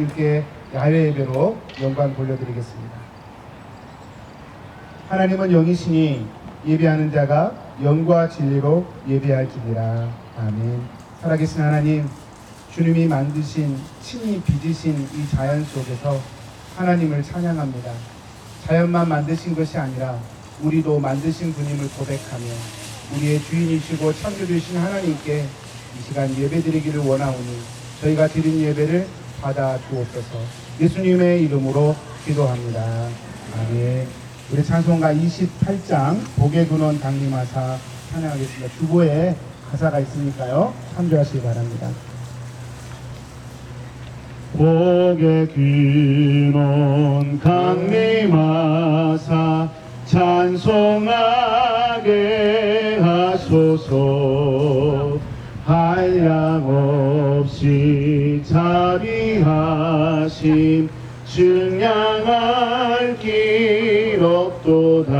함께 야외 예배로 영광 돌려드리겠습니다. 하나님은 영이시니 예배하는 자가 영과 진리로 예배할지니라. 아멘. 살아계신 하나님, 주님이 만드신 친히 빚으신 이 자연 속에서 하나님을 찬양합니다. 자연만 만드신 것이 아니라 우리도 만드신 분임을 고백하며 우리의 주인이시고 창조주신 하나님께 이 시간 예배드리기를 원하오니 저희가 드린 예배를 받아 주옵소서. 예수님의 이름으로 기도합니다. 아멘. 우리 찬송가 28장 복의 근원 강림하사 찬양하겠습니다. 주보에 가사가 있으니까요. 참조하시기 바랍니다. 복의 근원 강림하사 찬송하게 하소서 한량 없이 자비하심 증량할 길 없도다.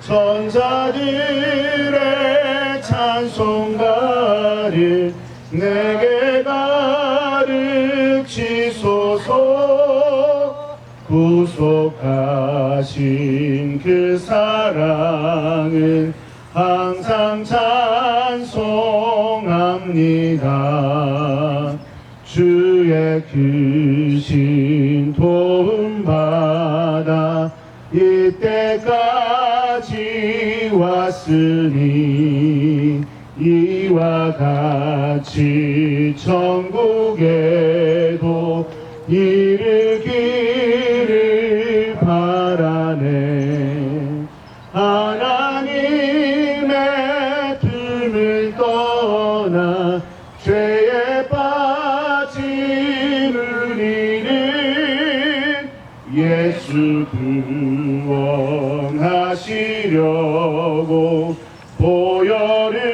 천사들의 찬송가를 내게 가르치소서. 구속하신 그 사랑을 항상 찬송합니다 주의 크신 도움 받아 이때까지 왔으니 이와 같이 천국에도 이르기를 바라네. 하나님의 틈을 떠나 죄에 빠 예수 구원하시려고 보혈을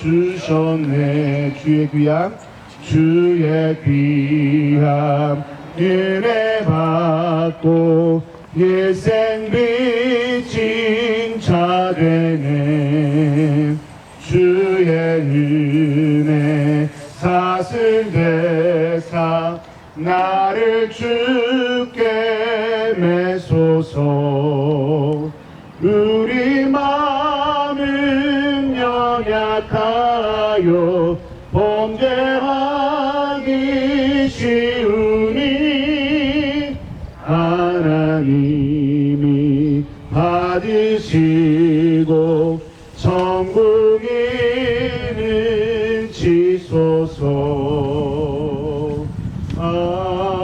주셨네. 주의 귀함 주의 귀함. 은혜 받고 일생 빚진 자 되네. 주의 은혜 사슬 대사 나를 주께 매소서. 우리 마음은 연약하여 범죄하기 쉬우니 하나님 Oh.